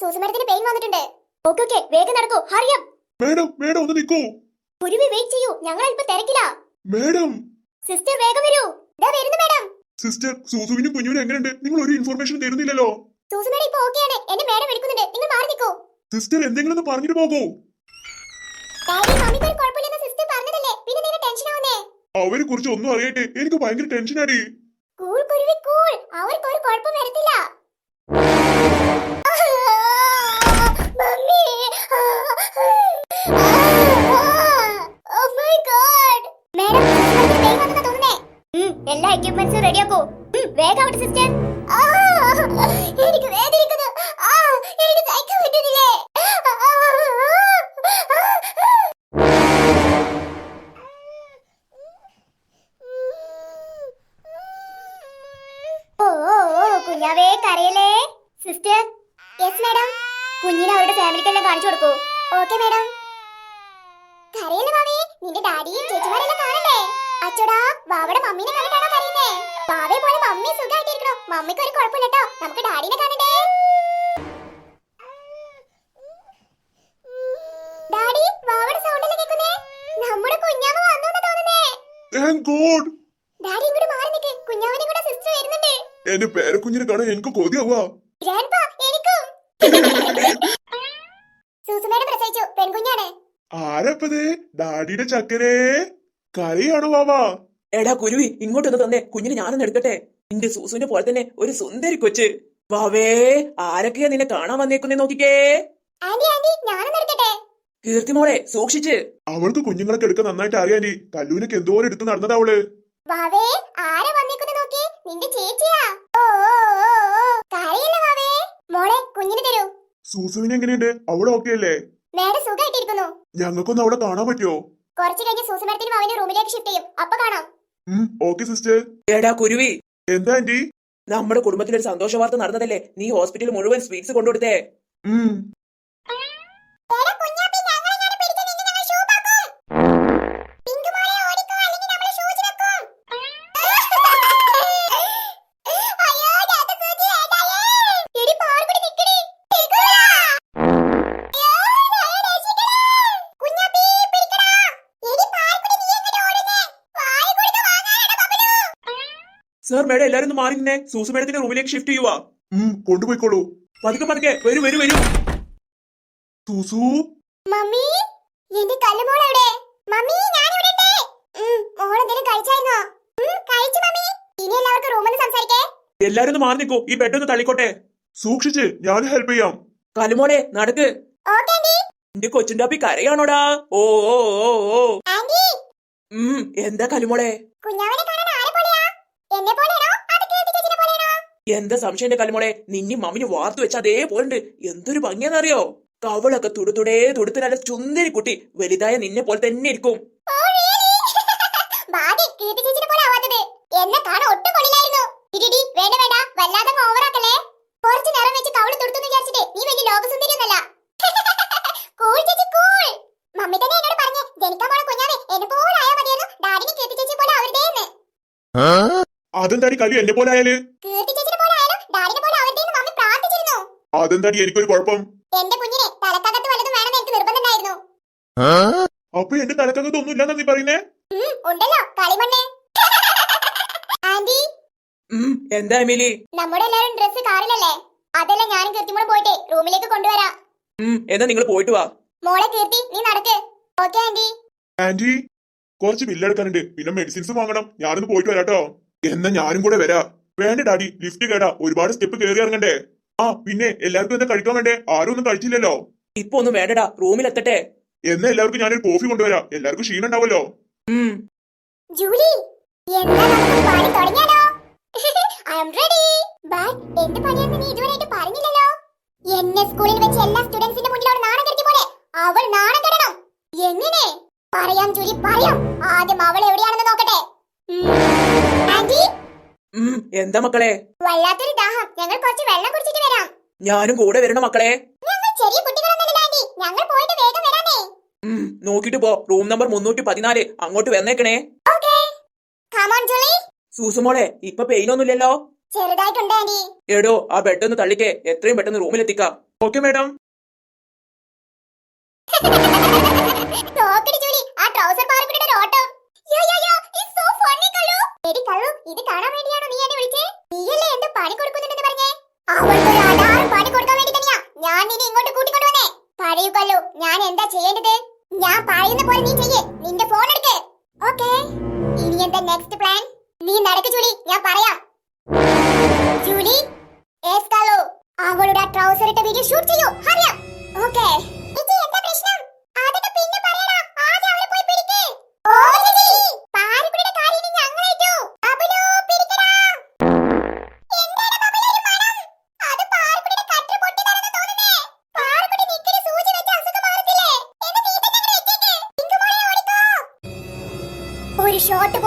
സൂസുമരത്തിന് pain വന്നിട്ടുണ്ട്. Okay okay വേഗം നടക്കൂ. ഹറിയം. മേഡം മേഡം ഒന്ന് നിൽക്കൂ. കുരുവി വെയിറ്റ് ചെയ്യൂ. ഞങ്ങൾ അല്പം തിരക്കില്ല മേഡം. സിസ്റ്റർ വേഗം വരൂ. ദാ വരുന്നു മേഡം. സിസ്റ്റർ സൂസുവിനും കുഞ്ഞുവിനും എങ്ങനെയുണ്ട്? നിങ്ങൾ ഒരു ഇൻഫർമേഷൻ തരുന്നില്ലല്ലോ. സൂസു മേഡം ഇപ്പൊ ഓക്കെയാണ് എന്നെ മേഡം എടുക്കുന്നുണ്ട്. നിങ്ങൾ മാറി നിൽക്കൂ. സിസ്റ്റർ എന്തെങ്കിലും ഒന്ന് പറഞ്ഞിട്ട് പോകൂ. അവരെ കുറിച്ച് ഒന്നും അറിയട്ടെ. എനിക്ക് ഭയങ്കര ടെൻഷനാടി കൂൾ കുരുവി കൂൾ അവർക്ക് ഒരു കുഴപ്പം വരത്തില്ല. എല്ലാ എക്യുപ്മെന്റ്സും റെഡിയാക്കൂ വേഗം ഔട്ട് സിസ്റ്റർ എനിക്ക് വേദനിക്കുന്നു. സിസ്റ്റർ യെസ് മാഡം കുഞ്ഞിനെ അവരുടെ ഫാമിലിക്കെല്ലാം കാണിച്ചു കൊടുക്കൂ. Okay madam ബാവയുടെ മമ്മീനെ കണ്ടിട്ടാണോ കരയുന്നേ? പാവേ പോലെ മമ്മി സുഖമായിട്ടിരിക്കണോ മമ്മിക്ക് ഒരു കുഴപ്പമില്ല കേട്ടോ നമുക്ക് ഡാഡിനെ കാണണ്ടേ? ഡാഡി വാവടെ സൗണ്ട് അല്ലേ കേൾക്കുന്നേ. നമ്മുടെ കുഞ്ഞാവ വന്നു എന്ന് തോന്നുന്നേ. താങ്ക് ഗോഡ് ഡാഡി ഇങ്ങോട്ട് മാറി നിൽക്ക് കുഞ്ഞാവനെ കൂടെ സിസ്റ്റർ വരുന്നുണ്ട്. എന്റെ പേരക്കുഞ്ഞിനെ കാണാൻ എനിക്ക് കൊതിയാവാ. ഗ്രാൻഡ്പാ എനിക്കും. സൂസുമേടെ പ്രസവിച്ചു. പെൺകുഞ്ഞാണ്. ആരപ്പത്? ഡാഡിയുടെ ചക്കരേ കരയാണോ വാവാ? എടാ കുരുവി ഇങ്ങോട്ടൊന്ന് തന്നെ. കുഞ്ഞിന് ഞാനൊന്ന് എടുക്കട്ടെ? നിന്റെ സൂസുവിനെ പോലെ തന്നെ ഒരു സുന്ദരി കൊച്ച്. വാവേ ആരൊക്കെയാ നിന്നെ കാണാൻ വന്നേക്കുന്നേ നോക്കിക്കേ. കീർത്തി മോളെ സൂക്ഷിച്ച്. അവൾക്ക് കുഞ്ഞുങ്ങളൊക്കെ എടുക്കാൻ നന്നായിട്ട് അറിയാനി കല്ലൂനൊക്കെ എന്തോരം എടുത്ത് നടന്നതാ അവൾ. വാവേ ആരാ വന്നേക്കുന്ന നോക്കി നിന്റെ ചേച്ചിയാ. ഓ ഓ, ഓ, ഓ. വാവേ. മോളെ കുഞ്ഞിന് തരൂ. സൂസുവിന് എങ്ങനെയുണ്ട്? അവൾ ഓക്കെ അല്ലേ? ഞങ്ങൾക്കൊന്നും അവിടെ കാണാൻ പറ്റുമോ കുറച്ച് കഴിഞ്ഞ് സൂസുമരത്തിനും അവന്റെ റൂമിലേക്ക് ഷിഫ്റ്റ് ചെയ്യും. അപ്പൊ കാണാം. Okay sister. എടാ കുരുവി. എന്താ ആന്റി? നമ്മുടെ കുടുംബത്തിൽ ഒരു സന്തോഷ വാർത്ത നടന്നതല്ലേ? നീ ഹോസ്പിറ്റലിൽ മുഴുവൻ സ്വീറ്റ്സ് കൊണ്ടുകൊടുത്തേ. സാർ മേഡം എല്ലാരും ഒന്ന് മാറി നിന്നെ. സൂസു മേഡത്തിന്റെ റൂമിലേക്ക് ഷിഫ്റ്റ് ചെയ്യുവാ. ഉം കൊണ്ടുപോയിക്കോളൂ. പതുക്കെ പതുക്കെ. വരൂ വരൂ വരൂ. സൂസു? മമ്മി എന്റെ കല്ലുമോൾ എവിടെ? മമ്മി ഞാൻ ഇവിടെ ഉണ്ട് മോൾ എന്തെങ്കിലും കഴിച്ചായിരുന്നോ? കഴിച്ചു മമ്മി. ഇനി എല്ലാവർക്കും റൂമിൽ സംസാരിക്കേ. എല്ലാരും ഒന്ന് മാറി നിൽക്കൂ. ഈ ബെഡ് ഒന്ന് തള്ളിക്കോട്ടെ. സൂക്ഷിച്ച് ഞാൻ ഹെൽപ്പ് ചെയ്യാം. കലുമോളെ നടക്ക്. എന്റെ കൊച്ചിന്റെ നിന്റെ കൊച്ചുണ്ടാപ്പി കരയാണോടാ? ഓ ഓ ഓ ഓ. എന്താ കലുമോളെ കുഞ്ഞാവനെ കാണാൻ ആരെ പോലെയാ എന്നെ പോലെയാണോ അത് കീർത്തി ചേച്ചിനെ പോലെയാണോ എന്താ സംശയം കലുമോളെ നിന്നെ മമ്മിന് വാർത്തു വെച്ച അതേ പോലുണ്ട്. എന്തൊരു ഭംഗിയാണെന്നറിയോ? കവളൊക്കെ തുടുതുടേ തുടുത്ത് നല്ല ചുന്ദരി കുട്ടി വലുതായ നിന്നെ പോലെ തന്നെ ഇരിക്കും. എന്നെ കാണാൻ ഒട്ടും കൊള്ളില്ലായിരുന്നു. ഇടിടി വേണ്ട വേണ്ട. വല്ലാതെ ഓവറാക്കല്ലേ? കുറച്ച് നേരം വെച്ച് കവൾ വിചാരിച്ചിട്ട് നീ വലിയ ലോകസുന്ദരിയൊന്നല്ല. കൂൾ ചേച്ചി കൂൾ മമ്മി തന്നെ എന്നോട് പറഞ്ഞു ജനിക്കാൻ പോണ കുഞ്ഞാവേ എന്നെ പോലെ ആയാ മതിയെന്ന് ഡാഡിനെ ചേച്ചി പോലെ അതെന്താടി കലു എന്നെ പോലെ ആയാൽ? അതെന്താടി എനിക്കൊരു കുഴപ്പം? അപ്പൊ എന്റെ തലക്കകത്ത് ഒന്നും ഇല്ലെന്നാ നീ പറയുന്നേ? എന്താ എമിലി? നമ്മുടെ എല്ലാരും ഡ്രസ് കാറിലല്ലേ? അതെല്ലാം ഞാനും കീർത്തിമോളും പോയിട്ട് റൂമിലേക്ക് കൊണ്ടുവരാ. എന്നാ നിങ്ങൾ പോയിട്ട് വാ. മോളെ കീർത്തി നീ നടക്ക്. Okay aunty. ആന്റി കുറച്ച് ബില്ലെടുക്കാനുണ്ട് പിന്നെ മെഡിസിൻസ് വാങ്ങണം. ഞാനൊന്ന് പോയിട്ട് വരാട്ടോ. എന്നാ ഞാനും കൂടെ വരാ. വേണ്ട ഡാഡി ലിഫ്റ്റ് കേടാ. ഒരുപാട് സ്റ്റെപ്പ് കയറി ഇറങ്ങണ്ടേ. ആ പിന്നെ എല്ലാവർക്കും എന്താ കഴിക്കാൻ വേണ്ടേ? ആരും ഒന്നും കഴിച്ചില്ലല്ലോ. ഇപ്പൊ ഒന്നും വേണ്ടടാ റൂമിൽ എത്തട്ടെ. എന്നാ എല്ലാവർക്കും ഞാനൊരു കോഫി കൊണ്ടുവരാം. എല്ലാവർക്കും ക്ഷീണം ഉണ്ടാവല്ലോ ജൂലി എന്നാ നമുക്ക് പണി തുടങ്ങിയാലോ? ഐ ആം റെഡി ബട്ട് എന്ത് പണിയാണെന്ന് നീ ഇതുവരെയായിട്ട് പറഞ്ഞില്ലല്ലോ? എന്നെ സ്കൂളിൽ വെച്ച് എല്ലാ സ്റ്റുഡൻസിന്റെ മുന്നിൽ അവൾ നാണം കെടുത്തി പോലെ അവൾ നാണം കെടണം. എങ്ങനെ? പറയാം ജൂലി പറയാം. ആദ്യം അവൾ എവിടെയാണെന്ന് നോക്കട്ടെ. എന്താ മക്കളെ? വല്ലാത്തൊരു ദാഹം. ഞങ്ങൾ കുറച്ച് വെള്ളം കുടിച്ചിട്ട് വരാം. ഞാനും കൂടെ വരണം മക്കളെ. ചെറിയ കുട്ടികളൊന്നുമല്ല ആന്റി. ഞങ്ങൾ പോയിട്ട് വേഗം വരാനേ ഉം നോക്കിട്ട് പോ. റൂം നമ്പർ മുന്നൂറ്റി പതിനാല് അങ്ങോട്ട് വന്നേക്കണേ. സൂസുമോളെ ഇപ്പൊ പെയിൻ ഒന്നുമില്ലല്ലോ? എടോ ആ ബെഡ് ഒന്ന് തള്ളിക്കേ. എത്രയും പെട്ടെന്ന് റൂമിലെത്തിക്കാം. ഓക്കെ മാഡം പറയുന്ന പോലെ നീ ചെയ്യേ. നിന്റെ ഫോൺ എടുക്ക്. ഓക്കേ ഇനി എന്താ നെക്സ്റ്റ് പ്ലാൻ നീ നടക്ക് ജൂലി. ഞാൻ പറയാം. ജൂലി ഏസ്കാലോ അവളുടെ ട്രൗസർ ഇട്ട വീഡിയോ ഷൂട്ട് ചെയ്യൂ. ഹറിയാം ഓക്കേ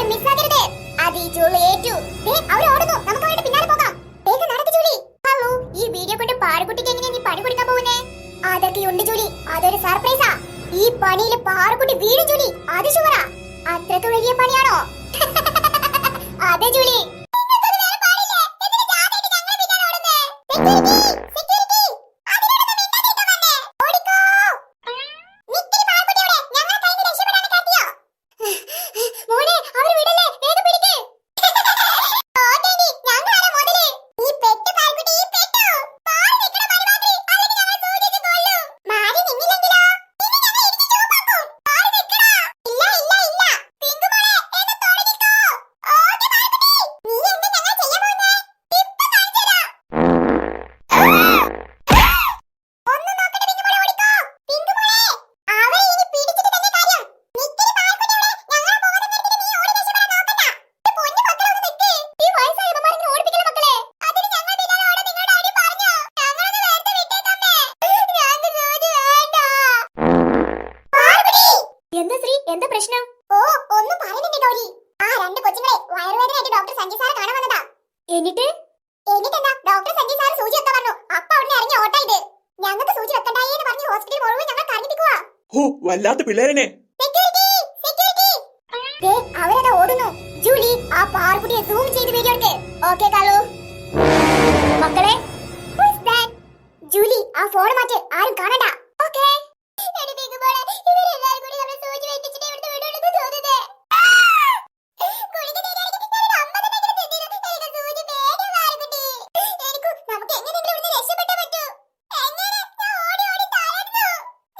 ഷോട്ട് മിസ് മിസ്സാകരുത് അത് ഈ ജൂളി ഏറ്റു. ദേ അവർ ഓടുന്നു. നമുക്ക് അവരുടെ പിന്നാലെ പോകാം. വേഗം നടക്ക് ജൂലി ഹലോ ഈ വീഡിയോ കൊണ്ട് പാറുകുട്ടിക്ക് എങ്ങനെയാ നീ പണി കൊടുക്കാൻ പോകുന്നേ? അതൊക്കെ ഉണ്ട് ജൂലി അതൊരു സർപ്രൈസാ ഈ പണിയിൽ പാറുകുട്ടി വീഴും ജൂലി അത് ഷുവറാ അത്രയ്ക്ക് വലിയ പണിയാണോ? അതെ ജൂലി മോനെ അവർ വിടല്ലേ വേഗം പിടിക്ക് ഓടേണ്ടി ഞങ്ങളാണ് മുതൽ ഈ പെട്ട് പാൽക്കുട്ടി ഈ പെട്ടു മാറി നിൽക്കണ മരുമാതിരി അല്ലെങ്കിൽ ഞങ്ങൾ സൂചിച്ച് കൊല്ലും മാറി നിന്നില്ലെങ്കിലോ പിന്നെ ഞങ്ങൾ ഇടിച്ച് ചുവപ്പാക്കും മാറി നിൽക്കടാ ഇല്ല ഇല്ല ഇല്ല പിങ്കുമോളെ എന്നെ തുടങ്ങിക്കോ ഓക്കേ പാൽക്കുട്ടി നീ എന്താ ഞങ്ങൾ ചെയ്യാൻ പോകുന്നേ ഇപ്പൊ കാണിച്ചുതരാം ഒന്ന് നോക്കട്ടെ പിങ്കുമോളെ ഓടിക്കോ പിങ്കുമോളെ അവരെ ഇനി പിടിച്ചിട്ട് തന്നെ കാര്യം നിക്കടി പാൽക്കുട്ടി അവിടെ ഞങ്ങൾ പോകുന്ന നേരത്തിന് നീ ഓടി രക്ഷപ്പെടാൻ നോക്കണ്ട എന്റെ പൊന്നു മക്കളെ ഒന്ന് നിക്ക് ഈ വയസ്സായ ഇവന്മാരെ ഓടിപ്പിക്കല മക്കളെ അതിന് ഞങ്ങൾ പിന്നാലെ ഓടാൻ നിങ്ങളുടെ അടി പറഞ്ഞോ ഞങ്ങളൊന്ന് നേരത്തെ വിട്ടേക്കമ്മേ ഞങ്ങൾക്ക് ജോലി വേണ്ട പാർവതി എന്താ ശ്രീ എന്താ പ്രശ്നം ഓ ഒന്നും പറയുന്നില്ല ഗൗരി ആ രണ്ട് കൊച്ചുങ്ങളെ വയറുവേദനയായിട്ട് ഡോക്ടർ സഞ്ജയ് സാർ കാണാൻ വന്നതാ എന്നിട്ട്? എന്നിട്ടെന്താ? ഡോക്ടർ സഞ്ജയ് സാർ സൂചി വെക്കാൻ പറഞ്ഞു. അപ്പ അവിടെ ഇറങ്ങി ഓട്ടാ ഞങ്ങൾക്ക് സൂചി വെക്കണ്ടായി എന്ന് പറഞ്ഞ് ഹോസ്പിറ്റലിൽ മുഴുവൻ ഞങ്ങൾ കറങ്ങിപ്പിക്കുവാ ഓ വല്ലാത്ത പിള്ളേരനെ അവരതാ ഓടുന്നു. ജൂലി ആ പാർക്കുട്ടിയെ സൂം ചെയ്ത് വീഡിയോ എടുക്ക് ഓക്കേ കാലു മക്കളെ? ജൂലി ആ ഫോൺ മാറ്റി. ആരും കാണണ്ട ഓക്കേ എടി ബിഗ് മോളെ ഇവരെല്ലാരും കൂടി നമ്മളെ സൂചി വെപ്പിച്ചിട്ട് ഇവിടുത്തെ വീടുകളിൽ തോന്നുന്നേ ഗുളിക തരാണെങ്കിൽ ഞാനൊരു അമ്പതെണ്ണെങ്കിലും തിന്നിരുന്നു. എനിക്ക് സൂചി പേടിയാ പാറുക്കുട്ടി. എനിക്കു നമുക്ക് എങ്ങനെയെങ്കിലും ഇവിടുന്ന് രക്ഷപ്പെട്ടേ പറ്റൂ. എങ്ങനെ? ഞാൻ ഓടി ഓടി തളർന്നു.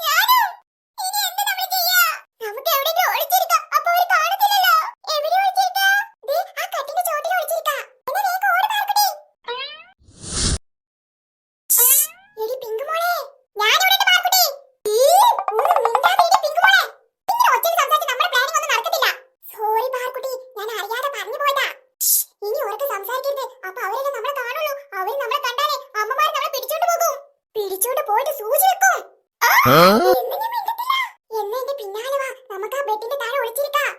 ഞാനും. ഇനി എന്ത് നമ്മൾ ചെയ്യാ? നമുക്ക് എവിടെയെങ്കിലും ഒളിച്ചിരിക്കാം. അപ്പൊ അവർ കാണത്തില്ലല്ലോ. എവിടെ ഒളിച്ചിരിക്കാം? ദേ, ആ കട്ടിന്റെ ചോട്ടിൽ ഒളിച്ചിരിക്കാം. എന്നാ വേഗം ഓട് പാറുക്കുട്ടി. എടി പിങ്കുമോളെ, ഞാനിവിടെയുണ്ട് പാറുക്കുട്ടി. ഈ, ഒന്ന് മിണ്ടാതിരി പിങ്കുമോളെ. ഇങ്ങനെ ഒച്ചയിൽ സംസാരിച്ച് നമ്മുടെ planning ഒന്നും നടക്കത്തില്ല. Sorry പാറുക്കുട്ടി, ഞാൻ അറിയാതെ പറഞ്ഞു പോയതാ. ശ്ശ്, ഇനി ഉറക്കെ സംസാരിക്കരുത്. അപ്പൊ അവരെല്ലാം നമ്മളെ കാണുള്ളൂ. അവർ നമ്മളെ കണ്ടാലേ അമ്മമാര് നമ്മളെ പിടിച്ചോണ്ട് പോകും. പിടിച്ചോണ്ട് പോയിട്ട് സൂചി വെക്കും. എന്ന് ഞാൻ മിണ്ടത്തില്ല. എന്നാ എന്റെ പിന്നാലെ വാ. നമുക്ക് ആ ബെഡിന്റെ താഴെ ഒളിച്ചിരിക്കാം.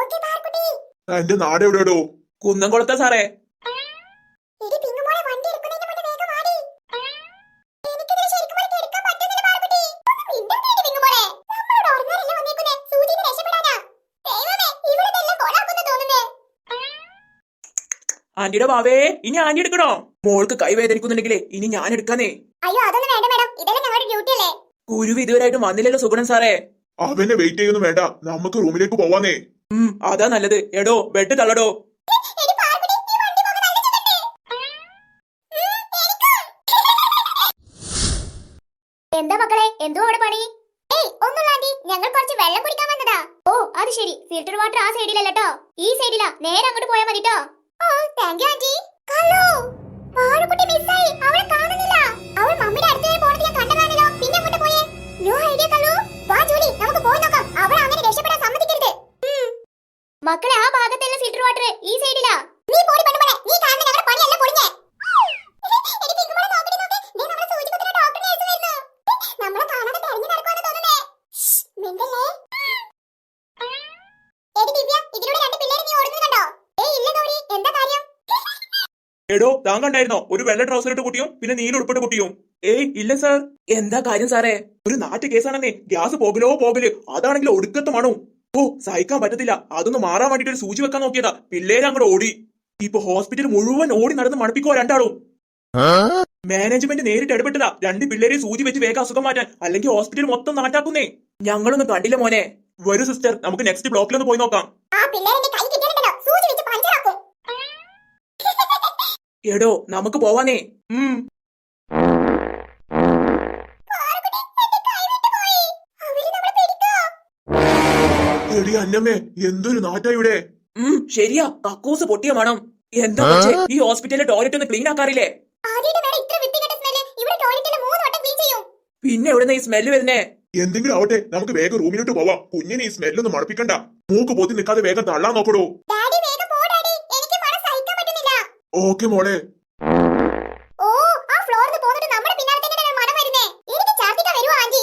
ഓക്കേ പാറുക്കുട്ടി. എന്റെ നാട് എവിടെയോ കുന്നംകുളത്താ സാറേ എടി പിങ്കുമോളെ വണ്ടി എടുക്കുന്നതിന് മുന്നേ വേഗം വാടി. എനിക്കിതിൽ ശരിക്കും ഒരു എടുക്കാൻ പറ്റുന്നില്ല പാറുക്കുട്ടി. ഒന്ന് മിണ്ടണ്ടേടി പിങ്കുമോളെ. നമ്മളോട് ഉറങ്ങാനല്ലേ വന്നേക്കുന്നെ. സൂചിന്ന് രക്ഷപ്പെടാനാ. ദൈവമേ, എവിടെയോ കുന്നംകുളത്ത സാറേ ആന്റിയുടെ വാവേ ഇനി ആന്റി എടുക്കണോ? മോൾക്ക് കൈ വേദനിക്കുന്നുണ്ടെങ്കിലേ ഇനി ഞാൻ എടുക്കാനേ അയ്യോ അതൊന്നും വേണ്ട മാഡം. ഇതെല്ലാം ഞങ്ങളുടെ ഡ്യൂട്ടി അല്ലേ? കുരുവ് ഇതുവരെയായിട്ടും വന്നില്ലല്ലോ സുഗുണൻ സാറേ. അവനെ വെയിറ്റ് ചെയ്യുന്നു വേണ്ട. നമുക്ക് റൂമിലേക്ക് പോവാന്നേ. ഉം അതാ നല്ലത്. എടോ ബെഡ് തള്ളടോ. എന്താ മക്കളെ എന്തോ അവിടെ പണി? ഏയ് ഒന്നുള്ളാണ്ടി ഞങ്ങൾ കുറച്ച് വെള്ളം കുടിക്കാൻ വന്നതാ. ഓ അത് ശരി. ഫിൽറ്റർ വാട്ടർ ആ സൈഡിലല്ലോ ഈ സൈഡിലാ നേരെ അങ്ങോട്ട് പോയാ മതിട്ടോ ഓ thank you aunty. Hello. Parukutty മിസ്സായി അവളെ കാണുന്നില്ല. അവൾ മമ്മിയുടെ താൻ കണ്ടായിരുന്നോ ഒരു വെള്ള ട്രൗസർ ഇട്ട് കുട്ടിയും പിന്നെ നീല ഉൾപ്പെട്ട് കുട്ടിയും. ഏയ് ഇല്ല സാർ എന്താ കാര്യം സാറേ ഒരു നാട്ടു കേസാണെന്നേ. ഗ്യാസ് പോകലോ പോകൽ. അതാണെങ്കിൽ ഒടുക്കത്തെ മണവും. ഓ സഹിക്കാൻ പറ്റത്തില്ല. അതൊന്ന് മാറാൻ വേണ്ടിട്ട് ഒരു സൂചി വെക്കാൻ നോക്കിയതാ. പിള്ളേര് അങ്ങോട്ട് ഓടി. ഇപ്പൊ ഹോസ്പിറ്റൽ മുഴുവൻ ഓടി നടന്ന് മണപ്പിക്കോ രണ്ടാളും? മാനേജ്മെന്റ് നേരിട്ട് ഇടപെട്ടതാ. രണ്ട് പിള്ളേരെ സൂചി വെച്ച് വേഗം അസുഖം മാറ്റാൻ. അല്ലെങ്കിൽ ഹോസ്പിറ്റൽ മൊത്തം നാട്ടാക്കുന്നേ ഞങ്ങളൊന്നും കണ്ടില്ല മോനെ. വരൂ സിസ്റ്റർ നമുക്ക് നെക്സ്റ്റ് ബ്ലോക്കിലൊന്ന് പോയി നോക്കാം. ആ കൈ എടോ നമുക്ക് പോവാനേ ഉം. എടി അന്നമ്മേ എന്തൊരു നാറ്റാ ഇവിടെ? ഉം ശരിയാ. കക്കൂസ് പൊട്ടിയ മണം. എന്താ പക്ഷേ ഈ ഹോസ്പിറ്റലിലെ ടോയ്ലറ്റ് ഒന്ന് ക്ലീൻ ആക്കാറില്ലേ? ആദ്യമായിട്ട് ഇത്ര വൃത്തികെട്ട സ്മെല്ല് ഇവിടെ ടോയ്ലറ്റിൽ മൂന്ന് വട്ടം ക്ലീൻ ചെയ്യും. പിന്നെ എവിടുന്ന ഈ സ്മെല്ല് വരുന്നേ? എന്തെങ്കിലും ആവട്ടെ നമുക്ക് വേഗം റൂമിലോട്ട് പോവാം. കുഞ്ഞിനെ ഈ സ്മെല്ലൊന്നും മണപ്പിക്കണ്ട മൂക്ക് പൊത്തി നിൽക്കാതെ വേഗം തള്ളാൻ നോക്കടോ ഡാഡി വേഗം പോ ഡാഡി എനിക്ക് മണം സഹിക്കാൻ പറ്റുന്നില്ല ഓക്കെ മോളെ. ഓ ആ ഫ്ലോറിൽ പോന്നിട്ട് നമ്മുടെ പിന്നാലെ തന്നെയാണ് മണം വരുന്നേ? എനിക്ക് ആന്റി?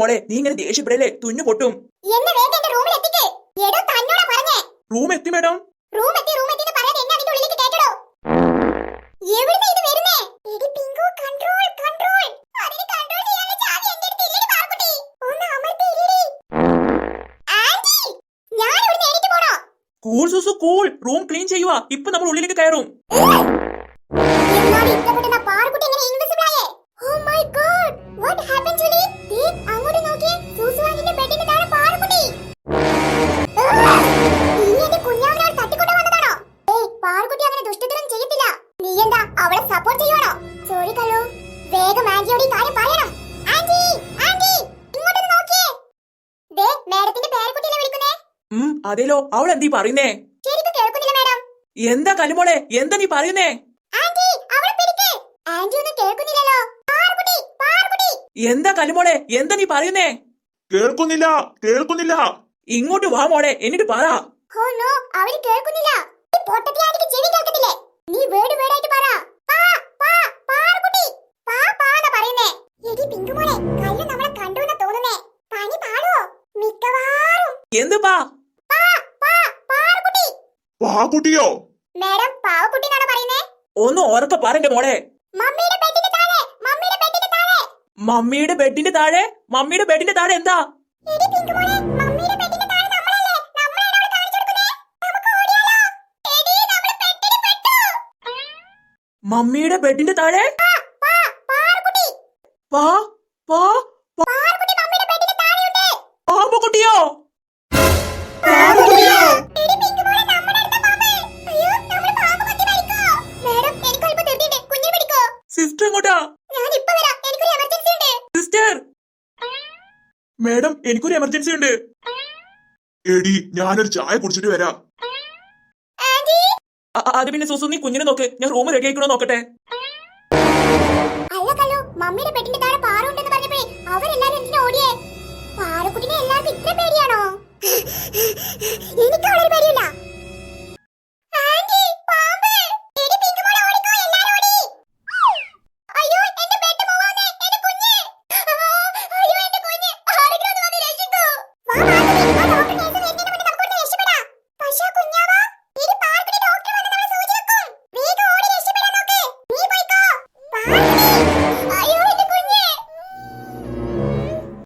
മോളെ. നീ ഇങ്ങനെ ദേഷ്യപ്പെടല്ലേ? തുന്നു പൊട്ടും. എന്നെ വേഗം എന്റെ റൂമിൽ എത്തിക്ക്. എടോ തന്നോടാ പറഞ്ഞേ. റൂം എത്തി മേഡം റൂം എത്തി റൂം എത്തി എന്ന് പറയാതെ എന്നെ അതിന്റെ ഉള്ളിലേക്ക് കേറ്റടോ എവിടുന്നാ ഇത് വരുന്നേ? എടി പിങ്കു കൺട്രോൾ അതിന് കൺട്രോൾ ചെയ്യാനുള്ള ചാവി എന്റെ അടുത്ത് ഇല്ലടി പാർക്കുട്ടി ഒന്ന് അമർത്തിയില്ലടി ആന്റി ഞാൻ ഇവിടുന്ന് എണീറ്റ് പോണോ കൂൾ സുസു കൂൾ റൂം ക്ലീൻ ചെയ്യുക ഇപ്പൊ നമ്മൾ ഉള്ളിലേക്ക് കയറും. അതേലോ അവൾ എന്തീ പറയുന്നേ? കേൾക്കുന്നില്ല മേഡം. എന്താ കലുമോളെ എന്താ നീ പറയുന്നേ? എന്താ കലുമോളെ എന്താ നീ പറയുന്നേ? കേൾക്കുന്നില്ല കേൾക്കുന്നില്ല. ഇങ്ങോട്ട് വാ മോളെ എന്നിട്ട് പറ. ഓ നോ അവർ കേൾക്കുന്നില്ല. നീ വേട് പറ. പാ പാ പാർക്കുട്ടി പാ പാന്ന് പറയുന്നേ. എടി പിങ്കുമോളെ കല്ല് നമ്മളെ കണ്ടു എന്ന് തോന്നുന്നേ. പനി പാടുവോ? മിക്കവാറും. എന്ത് പാ? പാക്കുട്ടിയോ മേഡം പാവക്കുട്ടി എന്നാണ് പറയുന്നേ? ഒന്ന് ഉറക്കെ പറന്റെ മോളെ. മമ്മിയുടെ ബെഡിന്റെ താഴെ മമ്മിയുടെ ബെഡിന്റെ താഴെ. മമ്മിയുടെ ബെഡിന്റെ താഴെ? മമ്മിയുടെ ബെഡിന്റെ താഴെ എന്താ? എടി പിങ്കുമോളെ മമ്മിയുടെ ബെഡിന്റെ താഴെ നമ്മളല്ലേ? നമ്മളാണ് അവിടെ കാണിച്ചു കൊടുക്കുന്നേ? നമുക്ക് ഓടിയാലോ? എടി നമ്മൾ പെട്ടിന് പെട്ടു. മമ്മിയുടെ ബെഡിന്റെ താഴെ? പാ പാ പാ പാ- മേഡം എനിക്കൊരു എമർജൻസി ഉണ്ട്. എടി ഞാനൊരു ചായ കുടിച്ചിട്ട് വരാം. അത് പിന്നെ സുസു നീ കുഞ്ഞിനെ നോക്ക്. ഞാൻ റൂം റെഡി ആയിക്കണോ നോക്കട്ടെ. അല്ല കല്ലു മമ്മിയുടെ ബെഡിന്റെ താഴെ പാറുണ്ടെന്ന് പറഞ്ഞപ്പോഴേ അവരെല്ലാരും എന്തിനാ ഓടിയേ? പാറക്കുട്ടിനെ എല്ലാവർക്കും ഇത്ര പേടിയാണോ? എനിക്ക് അവളൊരു പേടിയില്ല.